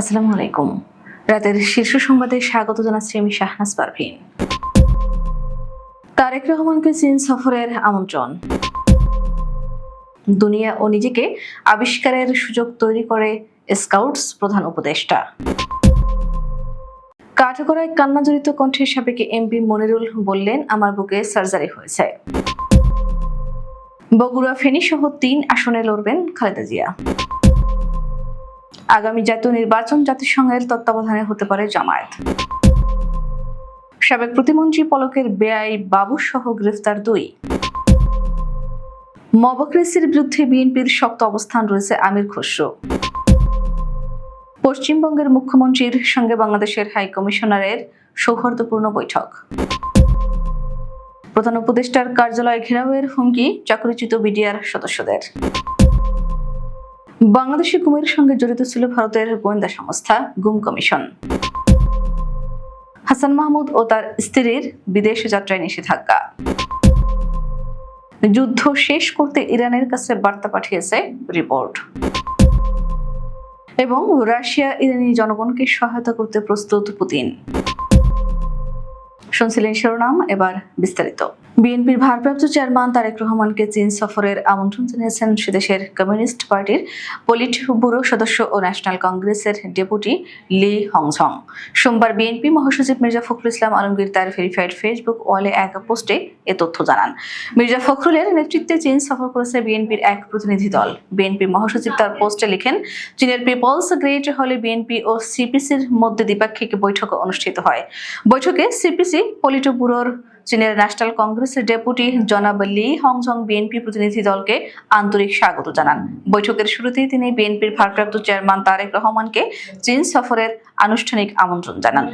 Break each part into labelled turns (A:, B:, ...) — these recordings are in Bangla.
A: আসসালামু আলাইকুম রাতের শীর্ষ সংবাদে স্বাগত জানাচ্ছি আমি শাহনাজ পারভিন তারেক রহমানকে চীন সফরের আমন্ত্রণ দুনিয়া ও নিজেকে আবিষ্কারের সুযোগ তৈরি করে স্কাউটস প্রধান উপদেষ্টা কাঠগড়ায় কান্নাজড়িত কণ্ঠে সাবেক এমপি মনিরুল বললেন আমার বুকে সার্জারি হয়েছে বগুড়া ফেনী সহ তিন আসনে লড়বেন খালেদা জিয়া আগামী জাতীয় নির্বাচন জাতিসংঘের তত্ত্বাবধানে হতে পারে জামায়াত সাবেক প্রতিমন্ত্রী পলকের বেআই বাবু সহ গ্রেফতার দুই মবক্রেসির বিরুদ্ধে বিএনপির শক্ত অবস্থান রয়েছে আমির খসরু পশ্চিমবঙ্গের মুখ্যমন্ত্রীর সঙ্গে বাংলাদেশের হাই কমিশনারের সৌহার্দ্যপূর্ণ বৈঠক প্রধান উপদেষ্টার কার্যালয় ঘেরাওয়ের হুমকি চাকরিচ্যুত বিডিআর সদস্যদের বাংলাদেশে গুমের সঙ্গে জড়িত ছিল ভারতের গোয়েন্দা সংস্থা গুম কমিশন হাসান মাহমুদ ও তার স্ত্রীর বিদেশ যাত্রায় নিষেধাজ্ঞা যুদ্ধ শেষ করতে ইরানের কাছে বার্তা পাঠিয়েছে রিপোর্ট এবং রাশিয়া ইরানি জনগণকে সহায়তা করতে প্রস্তুত পুতিন শুনছিলেন শিরোনাম এবার বিস্তারিত বিএনপির ভারপ্রাপ্ত চেয়ারম্যান তারেক রহমানকে চীন সফরের আমন্ত্রণ জানিয়েছেন সেদেশের কমিউনিস্ট পার্টির পলিট ব্যুরো সদস্য ও ন্যাশনাল কংগ্রেসের ডেপুটি লি হংঝং সোমবার বিএনপি মহাসচিব মির্জা ফখরুল ইসলাম আলমগীর তার ভেরিফাইড ফেসবুক ওয়ালে এক পোস্টে এ তথ্য জানান মির্জা ফখরুলের নেতৃত্বে চীন সফর করেছে বিএনপির এক প্রতিনিধি দল বিএনপি মহাসচিব তার পোস্টে লিখেন চীনের পিপলস গ্রেট হলে বিএনপি ও সিপিসির মধ্যে দ্বিপাক্ষিক বৈঠক অনুষ্ঠিত হয় বৈঠকে সিপিসি পলিটু ব্যুরোর চীনের ন্যাশনাল কংগ্রেসের ডেপুটি জনাব লি হংঝং বিএনপি প্রতিনিধি দলকে আন্তরিক স্বাগত জানান বৈঠকের শুরুতেই তিনি বিএনপির ভারপ্রাপ্ত চেয়ারম্যান তারেক রহমানকে চীন সফরের আনুষ্ঠানিক আমন্ত্রণ জানান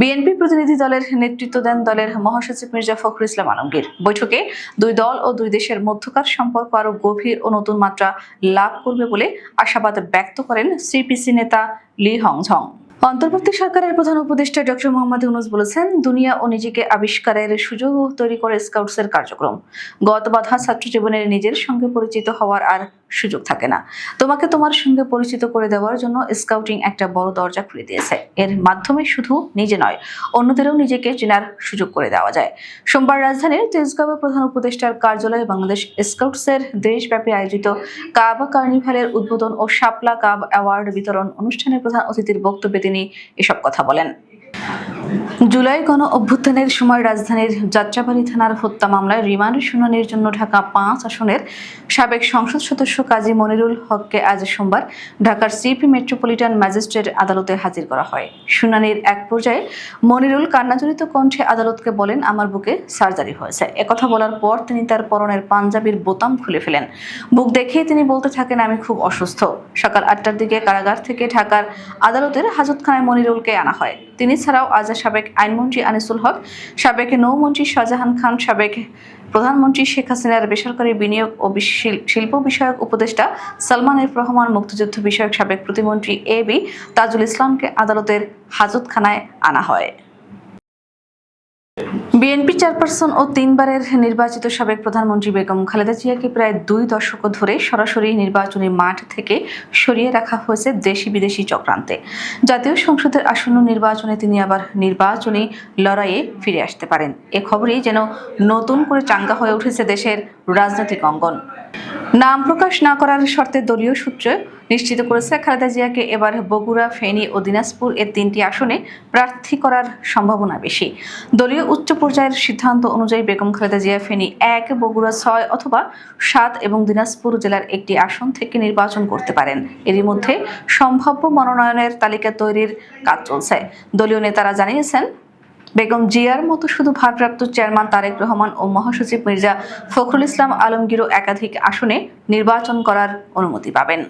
A: বিএনপি প্রতিনিধি দলের নেতৃত্ব দেন দলের মহাসচিব মির্জা ফখরুল ইসলাম আলমগীর বৈঠকে দুই দল ও দুই দেশের মধ্যকার সম্পর্ক আরও গভীর ও নতুন মাত্রা লাভ করবে বলে আশাবাদ ব্যক্ত করেন সিপিসি নেতা লি হংঝং অন্তর্বর্তী সরকারের প্রধান উপদেষ্টা ডক্টর মোহাম্মদ ইউনুস বলেছেন দুনিয়া ও নিজেকে আবিষ্কারের সুযোগ তৈরি করে স্কাউটসের কার্যক্রম গত বাধা ছাত্র জীবনের নিজের সঙ্গে পরিচিত হওয়ার আর সুযোগ থাকে না তোমাকে তোমার সঙ্গে পরিচিত করে দেওয়ার জন্য স্কাউটিং একটা বড় দরজা খুলে দিয়েছে এর মাধ্যমে শুধু নিজে নয় অন্যদেরও নিজেকে চেনার সুযোগ করে দেওয়া যায় সোমবার রাজধানীর তেজগাঁওয়ের প্রধান উপদেষ্টার কার্যালয়ে বাংলাদেশ স্কাউটসের দেশব্যাপী আয়োজিত কাব কার্নিভালের উদ্বোধন ও শাপলা কাব অ্যাওয়ার্ড বিতরণ অনুষ্ঠানে প্রধান অতিথির বক্তব্যে তিনি এসব কথা বলেন জুলাই গণ অভ্যুত্থানের সময় রাজধানীর যাত্রাবাড়ি থানার হত্যা মামলায় রিমান্ড শুনানির জন্য ঢাকা পাঁচ আসনের সাবেক সংসদ সদস্য কাজী মনিরুল হককে আজ সোমবার ঢাকার সিপি মেট্রোপলিটন ম্যাজিস্ট্রেট আদালতে হাজির করা হয় শুনানির এক পর্যায়ে মনিরুল কান্নাজনিত কণ্ঠে আদালতকে বলেন আমার বুকে সার্জারি হয়েছে একথা বলার পর তিনি তার পরনের পাঞ্জাবির বোতাম খুলে ফেলেন বুক দেখেই তিনি বলতে থাকেন আমি খুব অসুস্থ সকাল আটটার দিকে কারাগার থেকে ঢাকার আদালতের হাজতখানায় মনিরুলকে আনা হয় তিনি ছাড়াও আজ সাবেক আইনমন্ত্রী আনিসুল হক সাবেক নৌমন্ত্রী শাহজাহান খান সাবেক প্রধানমন্ত্রী শেখ হাসিনার বেসরকারি বিনিয়োগ ও শিল্প বিষয়ক উপদেষ্টা সালমান এফ রহমান মুক্তিযুদ্ধ বিষয়ক সাবেক প্রতিমন্ত্রী এ বি তাজুল ইসলামকে আদালতের হাজতখানায় আনা হয় বিএনপি চেয়ারপারসন ও তিনবারের নির্বাচিত সাবেক প্রধানমন্ত্রী বেগম খালেদা জিয়াকে প্রায় দুই দশক ধরে সরাসরি নির্বাচনী মাঠ থেকে সরিয়ে রাখা হয়েছে দেশি বিদেশি চক্রান্তে জাতীয় সংসদের আসন্ন নির্বাচনে তিনি আবার নির্বাচনী লড়াইয়ে ফিরে আসতে পারেন এ খবরই যেন নতুন করে চাঙ্গা হয়ে উঠেছে দেশের রাজনৈতিক অঙ্গন নাম প্রকাশ না করার শর্তে দলীয় সূত্রে নিশ্চিত করেছে খালেদা জিয়াকে এবার বগুড়া ফেনী ও দিনাজপুর এর তিনটি আসনে প্রার্থী করার সম্ভাবনা বেশি দলীয় উচ্চ পর্যায়ের সিদ্ধান্ত অনুযায়ী বেগম খালেদা জিয়া ফেনী এক বগুড়া ছয় অথবা সাত এবং দিনাজপুর জেলার একটি আসন থেকে নির্বাচন করতে পারেন এরই মধ্যে সম্ভাব্য মনোনয়নের তালিকা তৈরির কাজ চলছে দলীয় নেতারা জানিয়েছেন বেগম জিয়ার মতো শুধু ভারপ্রাপ্ত চেয়ারম্যান তারেক রহমান ও মহাসচিব মির্জা ফখরুল ইসলাম আলমগীরও একাধিক আসনে নির্বাচন করার অনুমতি পাবেন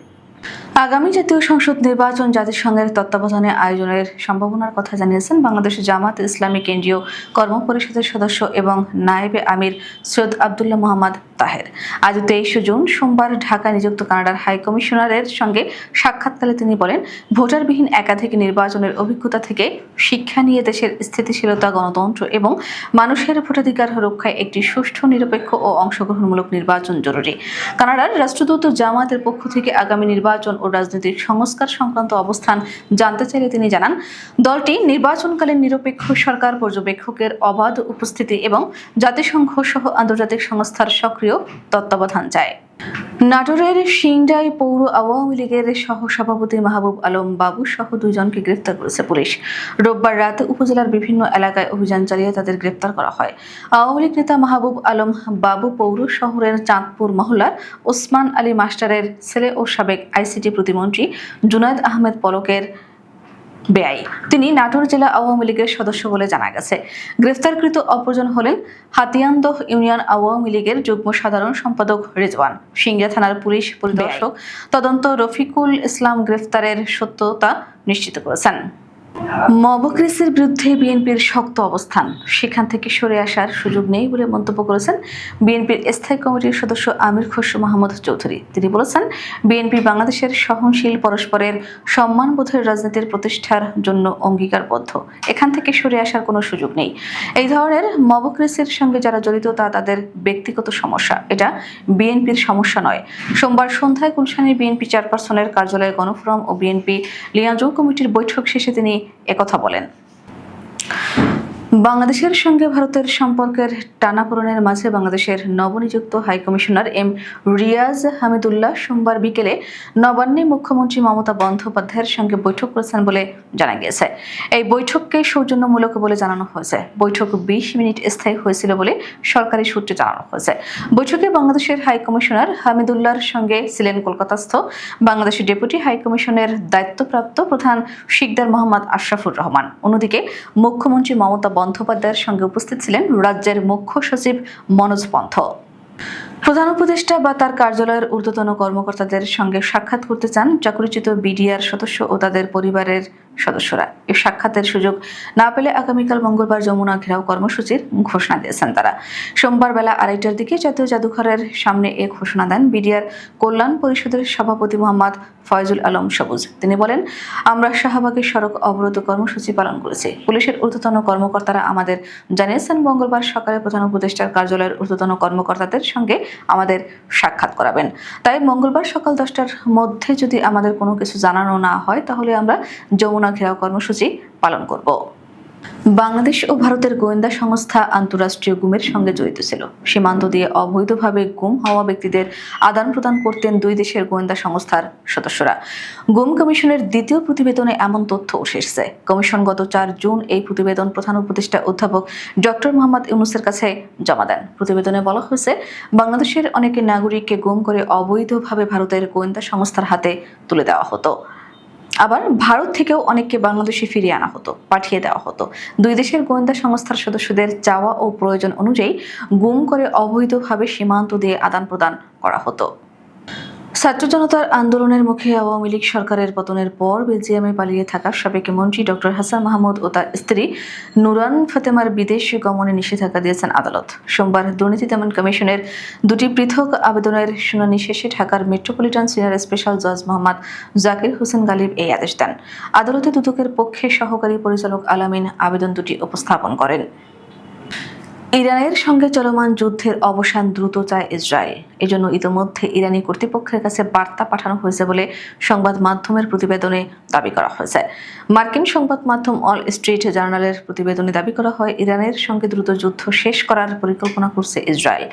A: আগামী জাতীয় সংসদ নির্বাচন জাতিসংঘের তত্ত্বাবধানে আয়োজনের সম্ভাবনার কথা জানিয়েছেন বাংলাদেশ জামাত ইসলামী কেন্দ্রীয় কর্ম পরিষদের সদস্য এবং নায়েবে আমির সৈয়দ আবদুল্লাহ মোহাম্মদ তাহের আজ তেইশে জুন সোমবার ঢাকায় নিযুক্ত কানাডার হাই কমিশনারের সঙ্গে সাক্ষাৎকালে তিনি বলেন ভোটারবিহীন একাধিক নির্বাচনের অভিজ্ঞতা থেকে শিক্ষা নিয়ে দেশের স্থিতিশীলতা গণতন্ত্র এবং মানুষের ভোটাধিকার রক্ষায় একটি সুষ্ঠু নিরপেক্ষ ও অংশগ্রহণমূলক নির্বাচন জরুরি কানাডার রাষ্ট্রদূত জামাতের পক্ষ থেকে আগামী নির্বাচন নির্বাচন ও রাজনৈতিক সংস্কার সংক্রান্ত অবস্থান জানতে চাইলে তিনি জানান দলটি নির্বাচনকালীন নিরপেক্ষ সরকার পর্যবেক্ষকের অবাধ উপস্থিতি এবং জাতিসংঘ সহ আন্তর্জাতিক সংস্থার সক্রিয় তত্ত্বাবধান চায় নাটোরের সিংডাই পৌর আওয়ামী লীগের সহসভাপতি মাহবুব আলম বাবু সহ দুজনকে গ্রেফতার করেছে পুলিশ রোববার রাতে উপজেলার বিভিন্ন এলাকায় অভিযান চালিয়ে তাদের গ্রেফতার করা হয় আওয়ামী লীগ নেতা মাহবুব আলম বাবু পৌর শহরের চাঁদপুর মহল্লার ওসমান আলী মাস্টারের ছেলে ও সাবেক আইসিটি প্রতিমন্ত্রী জুনায়দ আহমেদ পলকের বেআই তিনি নাটোর জেলা আওয়ামী লীগের সদস্য বলে জানা গেছে গ্রেফতারকৃত অপরজন হলেন হাতিয়ান্দহ ইউনিয়ন আওয়ামী লীগের যুগ্ম সাধারণ সম্পাদক রেজওয়ান সিংড়া থানার পুলিশ পরিদর্শক তদন্ত রফিকুল ইসলাম গ্রেফতারের সত্যতা নিশ্চিত করেছেন মবক্রেসের বিরুদ্ধে বিএনপির শক্ত অবস্থান সেখান থেকে সরে আসার সুযোগ নেই বলে মন্তব্য করেছেন বিএনপির স্থায়ী কমিটির সদস্য আমির খসরু মাহমুদ চৌধুরী তিনি বলেছেন বিএনপি বাংলাদেশের সহনশীল পরস্পরের সম্মানবোধের রাজনীতির প্রতিষ্ঠার জন্য অঙ্গীকারবদ্ধ এখান থেকে সরে আসার কোনো সুযোগ নেই এই ধরনের মবক্রেসের সঙ্গে যারা জড়িত তা তাদের ব্যক্তিগত সমস্যা এটা বিএনপির সমস্যা নয় সোমবার সন্ধ্যায় গুলশানের বিএনপি চেয়ারপারসনের কার্যালয়ে গণফোরাম ও বিএনপি লিয়াজৌ কমিটির বৈঠক শেষে তিনি একথা বলেন বাংলাদেশের সঙ্গে ভারতের সম্পর্কের টানাপোড়নের মাঝে বাংলাদেশের নবনিযুক্ত হাইকমিশনার এম রিয়াজ হামিদুল্লাহ সোমবার বিকেলে নবান্নে মুখ্যমন্ত্রী মমতা বন্দ্যোপাধ্যায়ের সঙ্গে বৈঠক করেছেন বলে জানা গিয়েছে এই বৈঠককে সৌজন্যমূলক বলে জানানো হয়েছে বৈঠক বিশ মিনিট স্থায়ী হয়েছিল বলে সরকারি সূত্রে জানানো হয়েছে বৈঠকে বাংলাদেশের হাইকমিশনার হামিদুল্লাহর সঙ্গে ছিলেন কলকাতাস্থ বাংলাদেশের ডেপুটি হাইকমিশনের দায়িত্বপ্রাপ্ত প্রধান শিকদার মোহাম্মদ আশরাফুর রহমান অন্যদিকে মুখ্যমন্ত্রী মমতা বন্দ্যোপাধ্যায়ের সঙ্গে উপস্থিত ছিলেন রাজ্যের মুখ্য সচিব মনোজ পন্থ প্রধান উপদেষ্টা বা তার কার্যালয়ের ঊর্ধ্বতন কর্মকর্তাদের সঙ্গে সাক্ষাৎ করতে চান চাকরিচ্যুত বিডিআর সদস্য ও তাদের পরিবারের সদস্যরা এ সাক্ষাতের সুযোগ না পেলে আগামীকাল মঙ্গলবার যমুনা ঘেরাও কর্মসূচির ঘোষণা দিয়েছেন তারা সোমবার বেলা আড়াইটার দিকে জাতীয় জাদুঘরের সামনে এ ঘোষণা দেন বিডিআর কল্যাণ পরিষদের সভাপতি মোহাম্মদ ফয়জুল আলম সবুজ তিনি বলেন আমরা শাহবাগের সড়ক অবরোধ কর্মসূচি পালন করেছি পুলিশের ঊর্ধ্বতন কর্মকর্তারা আমাদের জানিয়েছেন মঙ্গলবার সকালে প্রধান উপদেষ্টার কার্যালয়ের ঊর্ধ্বতন কর্মকর্তাদের সঙ্গে আমাদের সাক্ষাৎ করাবেন তাই মঙ্গলবার সকাল দশটার মধ্যে যদি আমাদের কোনো কিছু জানানো না হয় তাহলে আমরা যমুনা ঘেরাও কর্মসূচি পালন করব বাংলাদেশ ও ভারতের গোয়েন্দা সংস্থা আন্তঃরাষ্ট্রীয় গুমের সঙ্গে জড়িত ছিল সীমান্ত দিয়ে অবৈধভাবে গুম হওয়া ব্যক্তিদের আদান প্রদান করতেন দুই দেশের গোয়েন্দা সংস্থার সদস্যরা গুম কমিশনের দ্বিতীয় প্রতিবেদনে এমন তথ্য এসেছে কমিশন গত চার জুন এই প্রতিবেদন প্রধান উপদেষ্টা অধ্যাপক ডক্টর মোহাম্মদ ইউনুসের কাছে জমা দেন প্রতিবেদনে বলা হয়েছে বাংলাদেশের অনেকে নাগরিককে গুম করে অবৈধভাবে ভারতের গোয়েন্দা সংস্থার হাতে তুলে দেওয়া হতো আবার ভারত থেকেও অনেককে বাংলাদেশে ফিরিয়ে আনা হতো পাঠিয়ে দেওয়া হতো দুই দেশের গোয়েন্দা সংস্থার সদস্যদের চাওয়া ও প্রয়োজন অনুযায়ী গুম করে অবৈধভাবে সীমান্ত দিয়ে আদান প্রদান করা হতো ছাত্র জনতার আন্দোলনের মুখে আওয়ামী লীগ সরকারের পতনের পর বেলজিয়ামে পালিয়ে থাকা সাবেক মন্ত্রী ডক্টর হাসান মাহমুদ ও তার স্ত্রী নুরান ফাতেমার বিদেশে গমনে নিষেধাজ্ঞা দিয়েছেন আদালত সোমবার দুর্নীতি দমন কমিশনের দুটি পৃথক আবেদনের শুনানি শেষে ঢাকার মেট্রোপলিটন সিনিয়র স্পেশাল জজ মোহাম্মদ জাকির হোসেন গালিব এই আদেশ দেন আদালতে দুদকের পক্ষে সহকারী পরিচালক আলামিন আবেদন দুটি উপস্থাপন করেন ইরানের সঙ্গে চলমান যুদ্ধের অবসান দ্রুত চায় ইসরায়েল এজন্য ইতিমধ্যে ইরানি কর্তৃপক্ষের কাছে বার্তা পাঠানো হয়েছে বলে সংবাদ মাধ্যমের প্রতিবেদনে দাবি করা হয়েছে মার্কিন সংবাদ মাধ্যম অল স্ট্রিট জার্নালের প্রতিবেদনে দাবি করা হয় ইরানের সঙ্গে দ্রুত যুদ্ধ শেষ করার পরিকল্পনা করছে ইসরায়েল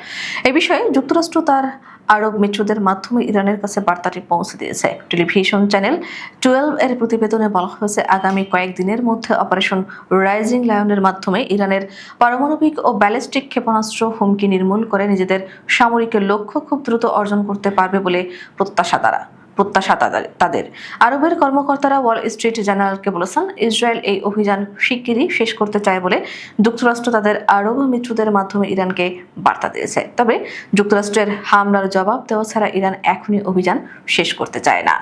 A: এ বিষয়ে যুক্তরাষ্ট্র তার আরব মিত্রদের মাধ্যমে ইরানের কাছে বার্তাটি পৌঁছে দিয়েছে টেলিভিশন চ্যানেল টুয়েলভ এর প্রতিবেদনে বলা হয়েছে আগামী কয়েকদিনের মধ্যে অপারেশন রাইজিং লায়নের মাধ্যমে ইরানের পারমাণবিক ও ব্যালিস্টিক ক্ষেপণাস্ত্র হুমকি নির্মূল করে নিজেদের সামরিক লক্ষ্য খুব দ্রুত অর্জন করতে পারবে বলে প্রত্যাশা তারা প্রত্যাশা তাদের আরবের কর্মকর্তারা ওয়াল স্ট্রিট জার্নালকে বলেছেন ইসরায়েল এই অভিযান শিগগিরই শেষ করতে চায় বলে যুক্তরাষ্ট্র তাদের আরব মিত্রদের মাধ্যমে ইরানকে বার্তা দিয়েছে তবে যুক্তরাষ্ট্রের হামলার জবাব দেওয়া ছাড়া ইরান এখনই অভিযান শেষ করতে চায় না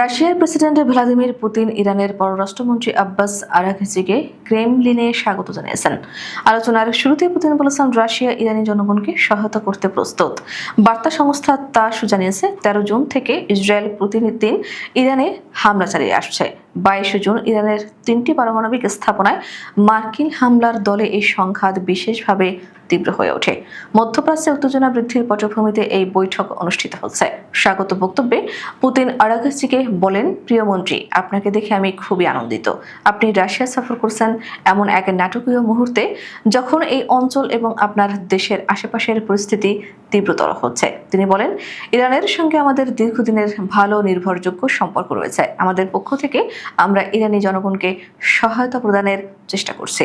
A: রাশিয়ার প্রেসিডেন্ট ভ্লাদিমির পুতিন ইরানের পররাষ্ট্রমন্ত্রী আব্বাস আরাখিজিকে ক্রেমলিনে স্বাগত জানিয়েছেন আলোচনার শুরুতে পুতিন বলেছেন রাশিয়া ইরানি জনগণকে সহায়তা করতে প্রস্তুত বার্তা সংস্থা তাস জানিয়েছে তেরো জুন থেকে ইসরায়েল প্রতিদিন ইরানে হামলা চালিয়ে আসছে বাইশ জুন ইরানের তিনটি পারমাণবিক স্থাপনায় মার্কিন হামলার দলে এই সংঘাত বিশেষভাবে তীব্র হয়ে ওঠে মধ্যপ্রাচ্যে উত্তেজনা বৃদ্ধির পটভূমিতে এই বৈঠক অনুষ্ঠিত হচ্ছে স্বাগত বক্তব্যে পুতিন আরাগাসিকে বলেন প্রিয় মন্ত্রী আপনাকে দেখে আমি খুবই আনন্দিত আপনি রাশিয়া সফর করছেন এমন এক নাটকীয় মুহূর্তে যখন এই অঞ্চল এবং আপনার দেশের আশেপাশের পরিস্থিতি তীব্রতর হচ্ছে তিনি বলেন ইরানের সঙ্গে আমাদের দীর্ঘদিনের ভালো নির্ভরযোগ্য সম্পর্ক রয়েছে আমাদের পক্ষ থেকে আমরা ইরানি জনগণকে সহায়তা প্রদানের চেষ্টা করছি